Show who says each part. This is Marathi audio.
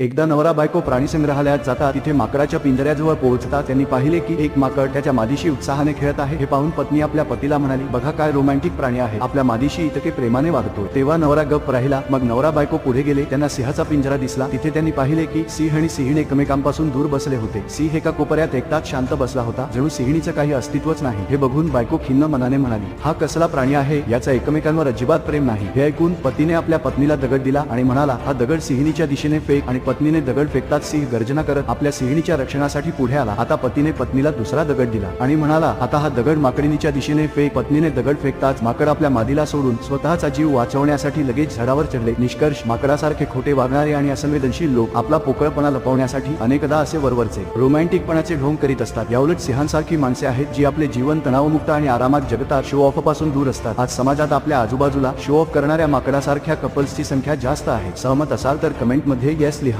Speaker 1: एकदा नवरा बायको प्राणी संग्रहालयात जातात तिथे माकडाच्या पिंजऱ्याजवळ पोहोचतात. त्यांनी पाहिले की एक माकड त्याच्या मादीशी उत्साहाने खेळत आहे. हे पाहून पत्नी आपल्या पतीला म्हणाली बघा काय रोमॅन्टिक प्राणी आहे. आपल्या मादीशी इतके प्रेमाने वागतो. तेव्हा नवरा गप राहिला. मग नवरा बायको पुढे गेले. त्यांना सिंहाचा पिंजरा दिसला. तिथे त्यांनी पाहिले की सिंह आणि सिंहीण एकमेकांपासून दूर बसले होते. सिंह एका कोपऱ्यात एकटाच शांत बसला होता. जणू सिंहिणीचं काही अस्तित्वच नाही. हे बघून बायको खिन्न मनाने म्हणाली हा कसला प्राणी आहे? याचा एकमेकांवर अजिबात प्रेम नाही. हे ऐकून पतीने आपल्या पत्नीला दगड दिला आणि म्हणाला हा दगड सिंहिणीच्या दिशेने फेक आणि पत्नीने दगड फेकताच सिंह गर्जना करत आपल्या सिंहिणीच्या रक्षणासाठी पुढे आला. आता पतीने पत्नीला दुसरा दगड दिला आणि म्हणाला आता हा दगड माकडिनीच्या दिशेने फेक. पत्नीने दगड फेकताच माकड आपल्या मादीला सोडून स्वतःचा जीव वाचवण्यासाठी लगेच झाडावर चढले. निष्कर्ष माकडासारखे खोटे वागणारे आणि असंवेदनशील लोक आपला पोकळपणा लपवण्यासाठी अनेकदा असे वरवरचे रोमॅन्टिकपणाचे ढोंग करीत असतात. याउलट सिंहांसारखी माणसे आहेत जी आपले जीवन तणावमुक्त आणि आरामात जगतात. शो ऑफपासून दूर असतात. आज समाजात आपल्या आजूबाजूला शो ऑफ करणाऱ्या माकडासारख्या कपल्सची संख्या जास्त आहे. सहमत असाल तर कमेंटमध्ये येस लिहा.